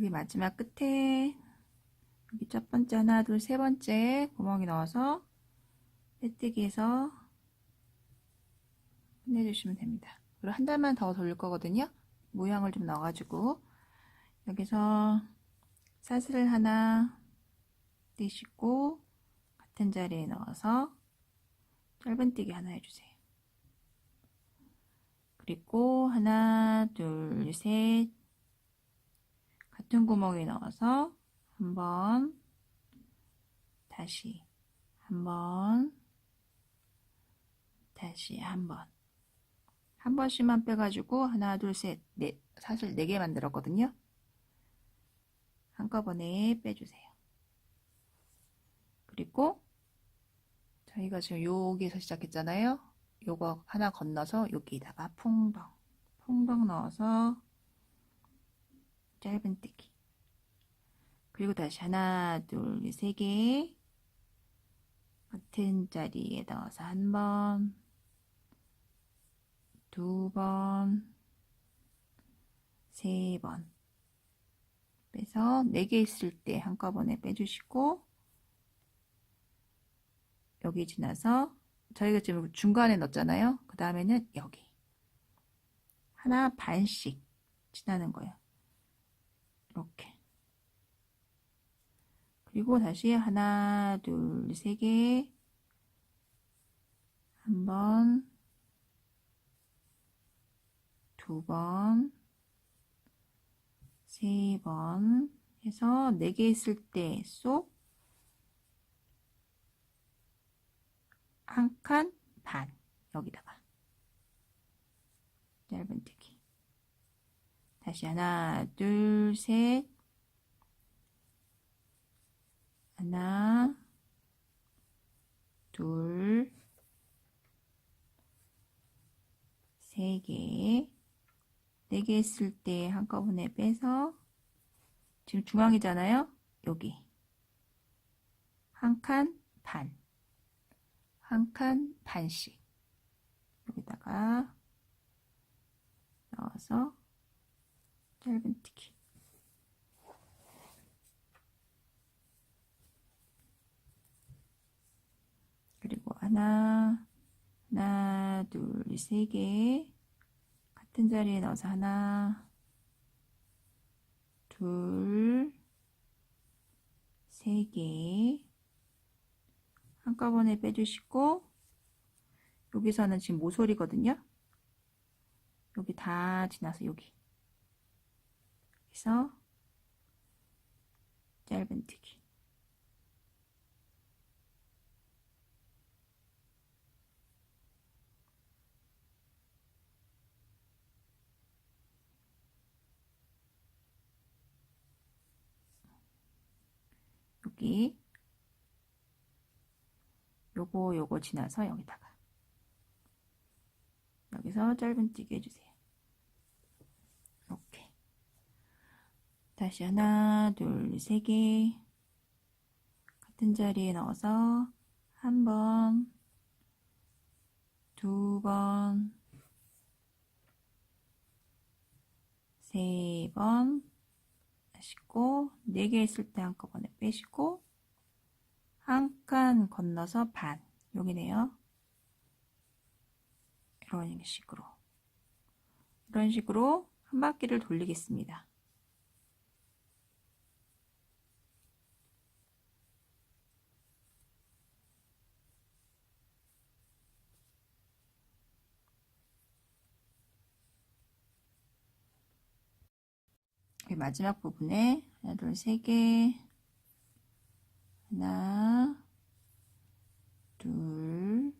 여기 마지막 끝에 여기 첫 번째 하나 둘 세 번째 구멍이 넣어서 빼뜨기해서 끝내주시면 됩니다. 그리고 한 달만 더 돌릴 거거든요. 모양을 좀 넣어가지고 여기서 사슬을 하나 떼시고 같은 자리에 넣어서 짧은뜨기 하나 해주세요. 그리고 하나, 둘, 셋 같은 구멍에 넣어서 한번 다시 한번 다시 한번 한 번씩만 빼가지고 하나, 둘, 셋, 넷 사실 네 개 만들었거든요. 한꺼번에 빼주세요. 그리고 저희가 지금 여기에서 시작했잖아요. 요거 하나 건너서 여기다가 풍덩 풍덩 넣어서 짧은뜨기 그리고 다시 하나 둘세 개 같은 자리에 넣어서 한 번, 두 번, 세 번 빼서 네 개 있을 때 한꺼번에 빼주시고 여기 지나서 저희가 지금 중간에 넣었잖아요. 그 다음에는 여기 하나 반씩 지나는 거예요. 이렇게. 그리고 다시 하나 둘 세 개. 한 번, 두 번, 세 번 해서 네 개 있을 때 쏙. 한 칸 반. 여기다가. 짧은뜨기 다시 하나 둘 셋. 하나 둘 세 개, 네 개 했을 때 한꺼번에 빼서 지금 중앙이잖아요. 여기. 한 칸 반, 한 칸 반씩. 여기다가 넣어서 짧은뜨기. 그리고 하나 하나 둘세 개 같은 자리에 넣어서 하나 둘세 개 한꺼번에 빼주시고 여기서는 지금 모서리거든요. 여기 다 지나서 여기 그래서 짧은뜨기 여기 요거 요거 지나서 여기다가 여기서 짧은뜨기 해주세요. 이렇게 다시 하나 둘 세 개 같은 자리에 넣어서 한 번, 두 번, 세 번, 하시고 네 개 있을 때 한꺼번에 빼시고 한 칸 건너서 반 여기네요. 이런 식으로 이런 식으로 한 바퀴를 돌리겠습니다. 마지막 부분에 하나, 둘, 세 개, 하나, 둘,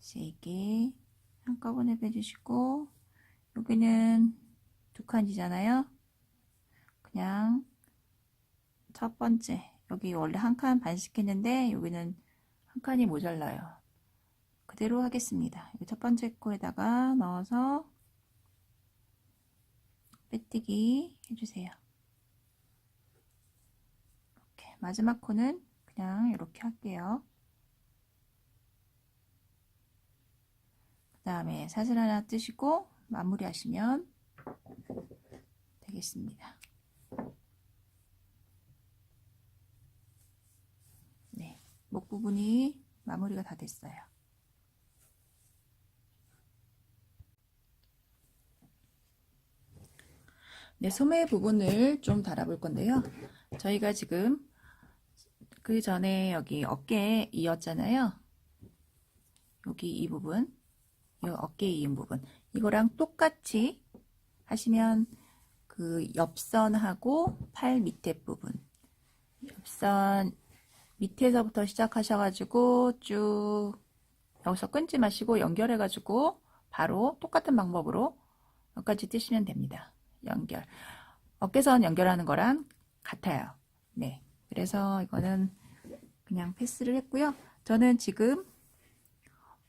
세 개, 한꺼번에 빼주시고, 여기는 두 칸이잖아요. 그냥 첫 번째, 여기 원래 한 칸 반씩 했는데, 여기는 한 칸이 모자라요. 그대로 하겠습니다. 첫 번째 코에다가 넣어서 빼뜨기 해주세요. 이렇게 마지막 코는 그냥 이렇게 할게요. 그 다음에 사슬 하나 뜨시고 마무리하시면 되겠습니다. 네, 목 부분이 마무리가 다 됐어요. 네, 소매 부분을 좀 달아볼 건데요. 저희가 지금 그 전에 여기 어깨에 이었잖아요. 여기 이 부분, 이 어깨에 이은 부분. 이거랑 똑같이 하시면 그 옆선하고 팔 밑에 부분. 옆선 밑에서부터 시작하셔가지고 쭉 여기서 끊지 마시고 연결해가지고 바로 똑같은 방법으로 여기까지 뜨시면 됩니다. 연결. 어깨선 연결하는 거랑 같아요. 네. 그래서 이거는 그냥 패스를 했고요. 저는 지금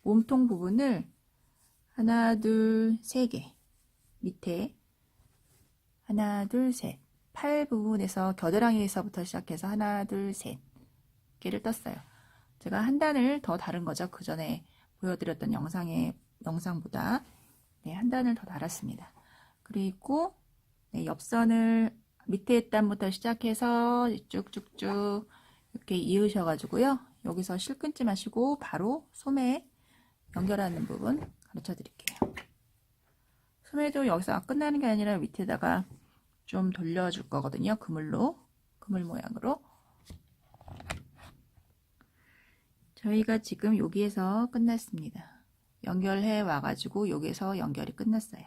몸통 부분을 하나, 둘, 세 개. 밑에 하나, 둘, 셋. 팔 부분에서 겨드랑이에서부터 시작해서 하나, 둘, 셋. 개를 떴어요. 제가 한 단을 더 다른 거죠. 그 전에 보여드렸던 영상의 영상보다 네, 한 단을 더 달았습니다. 그리고 네, 옆선을 밑에 단부터 시작해서 쭉쭉쭉 이렇게 이으셔가지고요. 여기서 실 끊지 마시고 바로 소매 연결하는 부분 가르쳐 드릴게요. 소매도 여기서 끝나는 게 아니라 밑에다가 좀 돌려줄 거거든요. 그물로, 그물 모양으로. 저희가 지금 여기에서 끝났습니다. 연결해 와가지고 여기에서 연결이 끝났어요.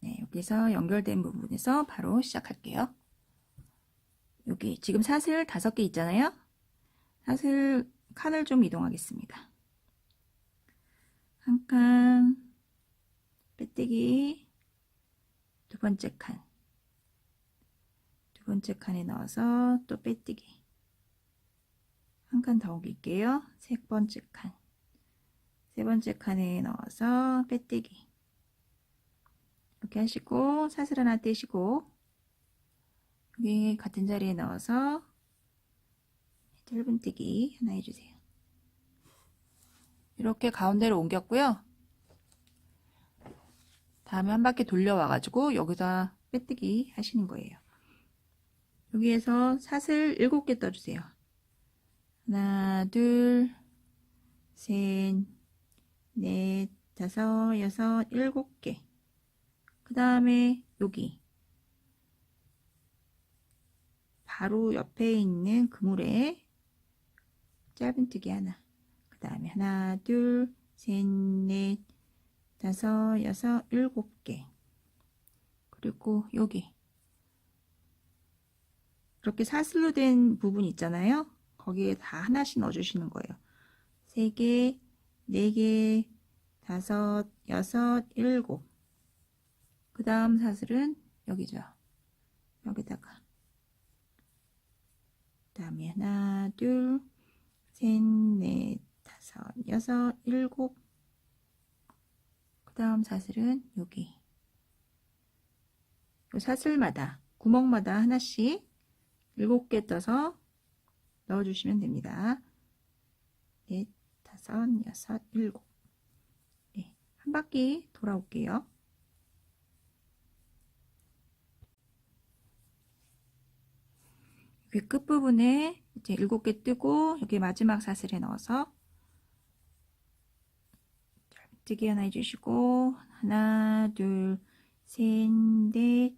네, 여기서 연결된 부분에서 바로 시작할게요. 여기 지금 사슬 다섯 개 있잖아요. 사슬 칸을 좀 이동하겠습니다. 한 칸, 빼뜨기, 두 번째 칸, 두 번째 칸에 넣어서 또 빼뜨기, 한 칸 더 옮길게요. 세 번째 칸, 세 번째 칸에 넣어서 빼뜨기, 이렇게 하시고 사슬 하나 떼시고 여기 같은 자리에 넣어서 짧은뜨기 하나 해주세요. 이렇게 가운데로 옮겼고요. 다음에 한 바퀴 돌려와가지고 여기다 빼뜨기 하시는 거예요. 여기에서 사슬 7개 떠주세요. 하나, 둘, 셋, 넷, 다섯, 여섯, 일곱 개. 그 다음에 여기. 바로 옆에 있는 그물에 짧은뜨기 하나. 그 다음에 하나 둘 셋 넷 다섯 여섯 일곱 개. 그리고 여기. 이렇게 사슬로 된 부분 있잖아요. 거기에 다 하나씩 넣어 주시는 거예요. 세 개, 네 개, 다섯, 여섯, 일곱 그 다음 사슬은 여기죠. 여기다가 그 다음에 하나, 둘, 셋, 넷, 다섯, 여섯, 일곱 그 다음 사슬은 여기 요 사슬마다 구멍마다 하나씩 일곱 개 떠서 넣어주시면 됩니다. 넷, 다섯, 여섯, 일곱 네, 한 바퀴 돌아올게요. 여기 끝부분에 이제 7개 뜨고 여기 마지막 사슬에 넣어서 짧뜨기 하나 해주시고 하나 둘셋넷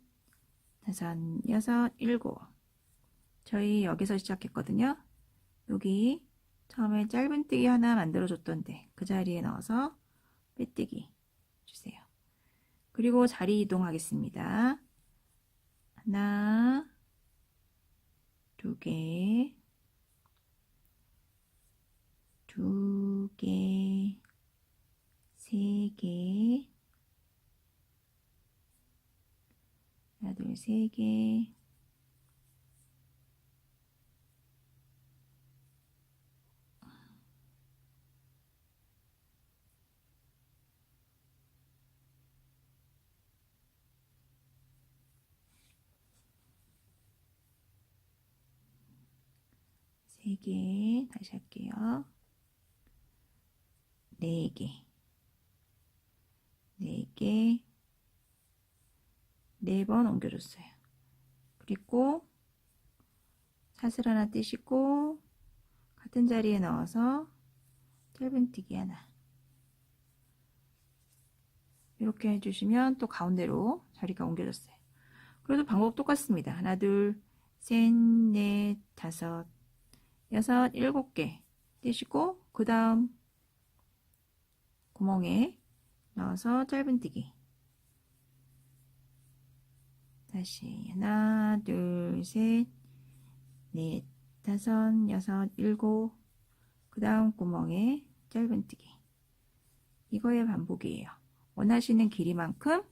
다섯 여섯 일곱. 저희 여기서 시작했거든요. 여기 처음에 짧은뜨기 하나 만들어줬던데 그 자리에 넣어서 빼뜨기 주세요. 그리고 자리 이동하겠습니다. 하나 두 개, 두 개, 세 개, 하나, 둘, 세 개, 세 개, 다시 할게요. 네 개, 4개, 4번 옮겨줬어요. 그리고 사슬 하나 떼시고 같은 자리에 넣어서 짧은뜨기 하나 이렇게 해주시면 또 가운데로 자리가 옮겨졌어요. 그래도 방법 똑같습니다. 하나, 둘, 셋, 넷, 다섯, 여섯, 일곱 개 떼시고 그 다음 구멍에 넣어서 짧은뜨기 다시 하나, 둘, 셋, 넷, 다섯, 여섯, 일곱 그 다음 구멍에 짧은뜨기 이거의 반복이에요. 원하시는 길이만큼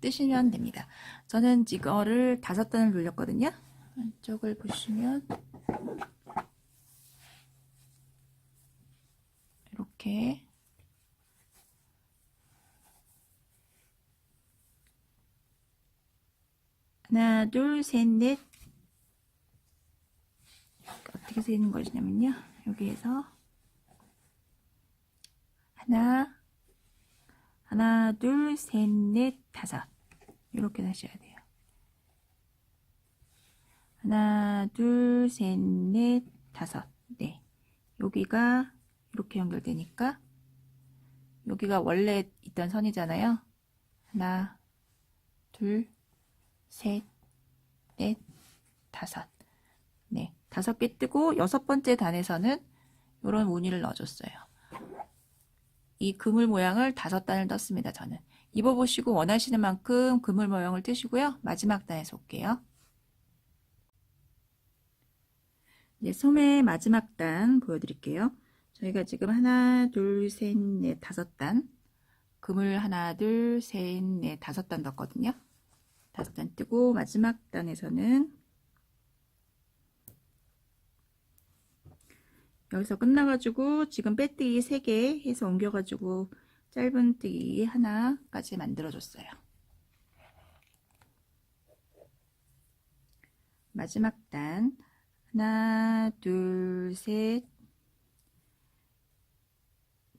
뜨시면 됩니다. 저는 이거를 다섯 단을 돌렸거든요. 안쪽을 보시면 이렇게 하나, 둘, 셋, 넷 어떻게 세는 것이냐면요. 여기에서 하나, 하나, 둘, 셋, 넷, 다섯. 이렇게 하셔야 돼요. 하나, 둘, 셋, 넷, 다섯. 네. 여기가 이렇게 연결되니까 여기가 원래 있던 선이잖아요. 하나, 둘, 셋, 넷, 다섯. 네. 다섯 개 뜨고 여섯 번째 단에서는 이런 무늬를 넣어줬어요. 이 그물 모양을 다섯 단을 떴습니다. 저는 입어보시고 원하시는 만큼 그물 모양을 뜨시고요. 마지막 단에서 올게요. 이제 소매 마지막 단 보여드릴게요. 저희가 지금 하나, 둘, 셋, 넷, 다섯 단 그물 하나, 둘, 셋, 넷, 다섯 단 넣었거든요. 다섯 단 뜨고 마지막 단에서는 여기서 끝나가지고 지금 빼뜨기 3개 해서 옮겨가지고 짧은 뜨기 하나까지 만들어줬어요. 마지막 단 하나, 둘, 셋,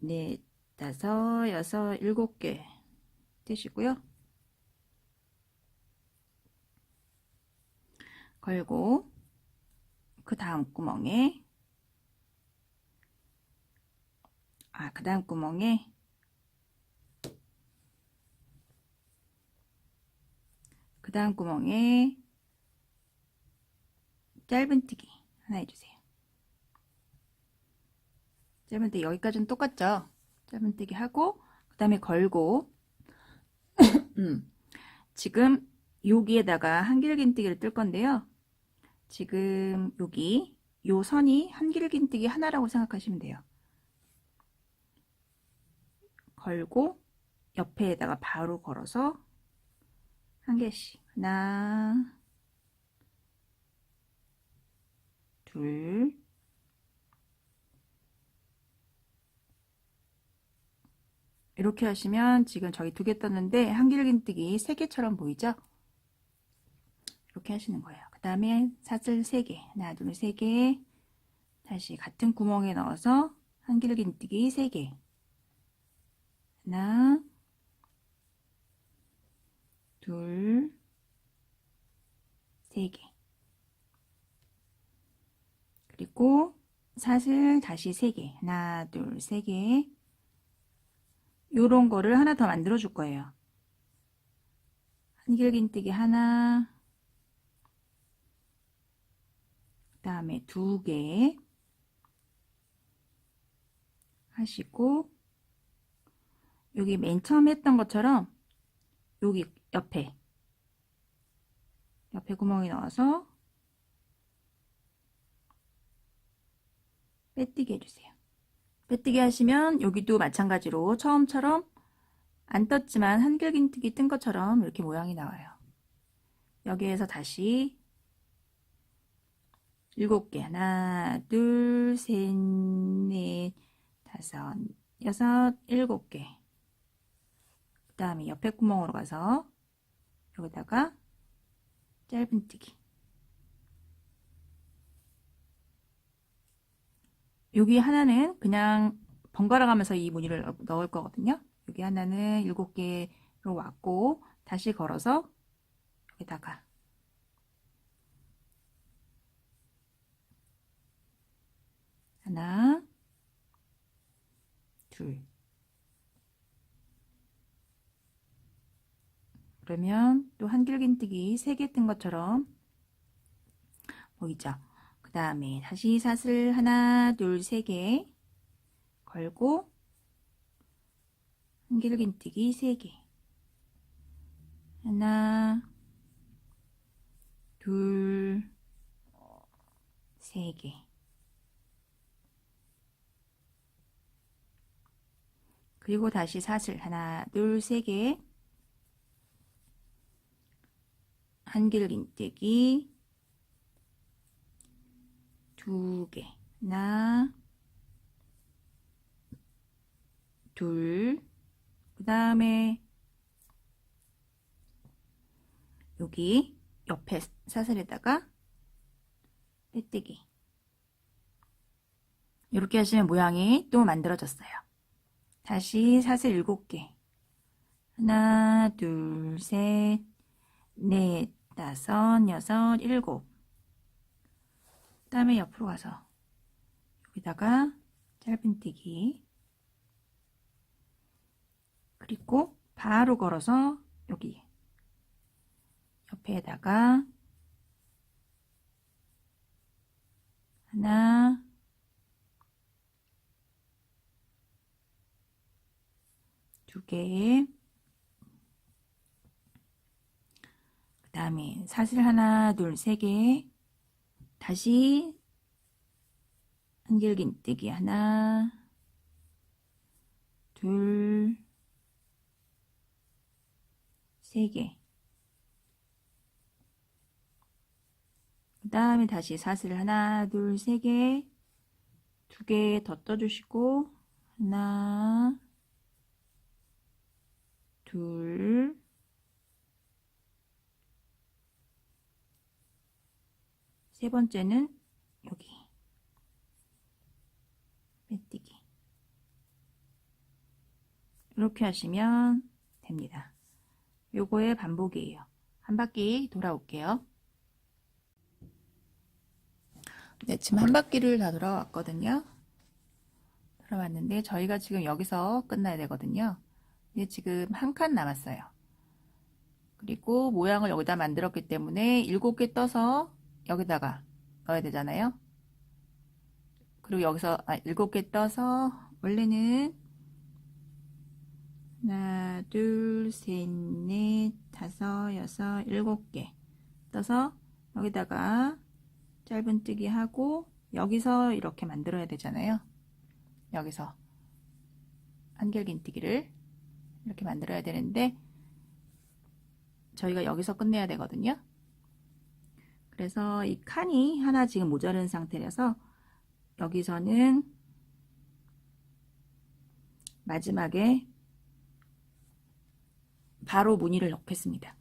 넷, 다섯, 여섯, 일곱 개 뜨시고요. 걸고 그 다음 구멍에 아, 그 다음 구멍에 그 다음 구멍에 짧은뜨기 하나 해주세요. 짧은뜨기 여기까지는 똑같죠? 짧은뜨기 하고 그 다음에 걸고 음, 지금 여기에다가 한길긴뜨기를 뜰 건데요. 지금 여기 요 선이 한길긴뜨기 하나라고 생각하시면 돼요. 걸고 옆에다가 바로 걸어서 한 개씩 하나 둘 이렇게 하시면 지금 저기 두 개 떴는데 한길긴뜨기 세 개처럼 보이죠? 이렇게 하시는 거예요. 그 다음에 사슬 3개 하나 둘 세 개 다시 같은 구멍에 넣어서 한길긴뜨기 3개 하나, 둘, 세 개. 그리고 사슬 다시 세 개. 하나, 둘, 세 개. 요런 거를 하나 더 만들어 줄 거예요. 한길긴뜨기 하나, 그 다음에 두 개 하시고 여기 맨 처음 했던 것처럼 여기 옆에 옆에 구멍이 나와서 빼뜨기 해주세요. 빼뜨기 하시면 여기도 마찬가지로 처음처럼 안 떴지만 한길긴뜨기 뜬 것처럼 이렇게 모양이 나와요. 여기에서 다시 일곱 개 하나 둘셋넷 다섯 여섯 일곱 개 다음에 옆에 구멍으로 가서 여기다가 짧은뜨기 여기 하나는 그냥 번갈아 가면서 이 무늬를 넣을 거거든요. 여기 하나는 일곱 개로 왔고 다시 걸어서 여기다가. 하나 둘. 그러면 또 한길긴뜨기 세개뜬 것처럼 보이죠? 그 다음에 다시 사슬 하나, 둘, 세 개 걸고 한길긴뜨기 세 개. 하나, 둘, 세 개. 그리고 다시 사슬 하나, 둘, 세 개. 한길긴뜨기 두 개. 하나, 둘, 그 다음에 여기 옆에 사슬에다가 빼뜨기. 이렇게 하시면 모양이 또 만들어졌어요. 다시 사슬 일곱 개. 하나, 둘, 셋, 넷, 다섯, 여섯, 일곱. 그 다음에 옆으로 가서 여기다가 짧은뜨기. 그리고 바로 걸어서 여기 옆에다가 하나 두 개. 그 다음에 사슬 하나 둘 세 개 다시 한길긴뜨기 하나 둘 세 개. 그 다음에 다시 사슬 하나, 둘, 세 개, 두 개 더 떠주시고, 하나, 둘, 세 번째는 여기 빼뜨기 이렇게 하시면 됩니다. 요거의 반복이에요. 한 바퀴 돌아올게요. 네, 지금 한 바퀴를 다 돌아왔거든요. 돌아왔는데 저희가 지금 여기서 끝나야 되거든요. 근데 지금 한 칸 남았어요. 그리고 모양을 여기다 만들었기 때문에 일곱 개 떠서 여기다가 넣어야 되잖아요. 그리고 여기서 아, 일곱 개 떠서 원래는 하나, 둘, 셋, 넷, 다섯, 여섯, 일곱 개 떠서 여기다가 짧은뜨기 하고 여기서 이렇게 만들어야 되잖아요. 여기서 한결긴뜨기를 이렇게 만들어야 되는데 저희가 여기서 끝내야 되거든요. 그래서 이 칸이 하나 지금 모자른 상태라서 여기서는 마지막에 바로 무늬를 넣겠습니다.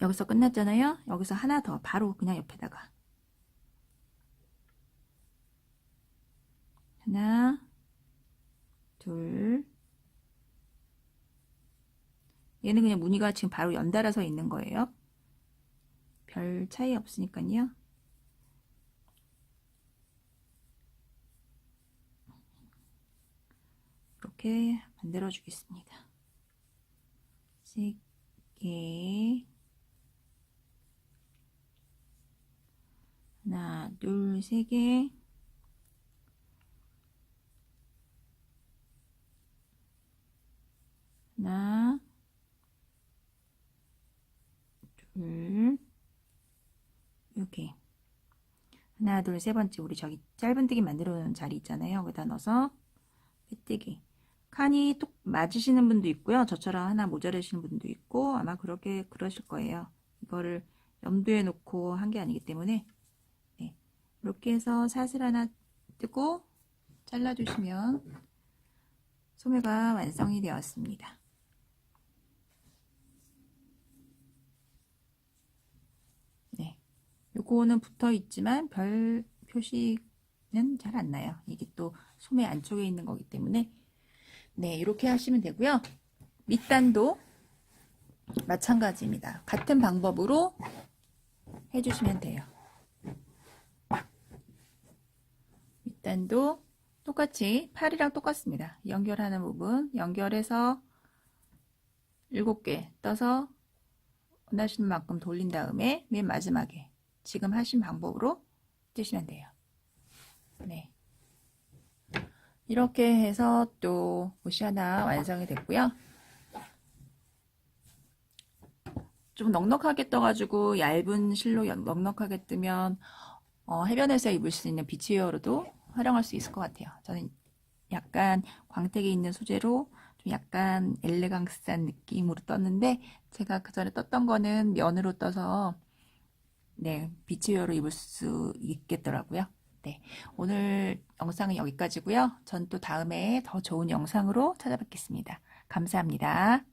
여기서 끝났잖아요. 여기서 하나 더 바로 그냥 옆에다가 하나 둘 얘는 그냥 무늬가 지금 바로 연달아서 있는 거예요. 별 차이 없으니까요. 이렇게 만들어 주겠습니다. 세 개, 하나, 둘, 세 개, 하나, 둘, 이렇게 하나, 둘, 세 번째 우리 저기 짧은뜨기 만들어 놓은 자리 있잖아요. 거기다 넣어서 빼뜨기 칸이 톡 맞으시는 분도 있고요. 저처럼 하나 모자르시는 분도 있고 아마 그렇게 그러실 거예요. 이거를 염두에 놓고 한 게 아니기 때문에 네. 이렇게 해서 사슬 하나 뜨고 잘라주시면 소매가 완성이 되었습니다. 네, 요거는 붙어 있지만 별 표시는 잘 안 나요. 이게 또 소매 안쪽에 있는 거기 때문에 네, 이렇게 하시면 되고요. 밑단도 마찬가지입니다. 같은 방법으로 해주시면 돼요. 밑단도 똑같이 팔이랑 똑같습니다. 연결하는 부분 연결해서 7개 떠서 원하시는 만큼 돌린 다음에 맨 마지막에 지금 하신 방법으로 뜨시면 돼요. 네. 이렇게 해서 또 옷이 하나 완성이 됐고요. 좀 넉넉하게 떠가지고 얇은 실로 연- 넉넉하게 뜨면 어, 해변에서 입을 수 있는 비치웨어로도 활용할 수 있을 것 같아요. 저는 약간 광택이 있는 소재로 좀 약간 엘레강스한 느낌으로 떴는데 제가 그 전에 떴던 거는 면으로 떠서 네 비치웨어로 입을 수 있겠더라고요. 네 오늘 영상은 여기까지고요. 전 또 다음에 더 좋은 영상으로 찾아뵙겠습니다. 감사합니다.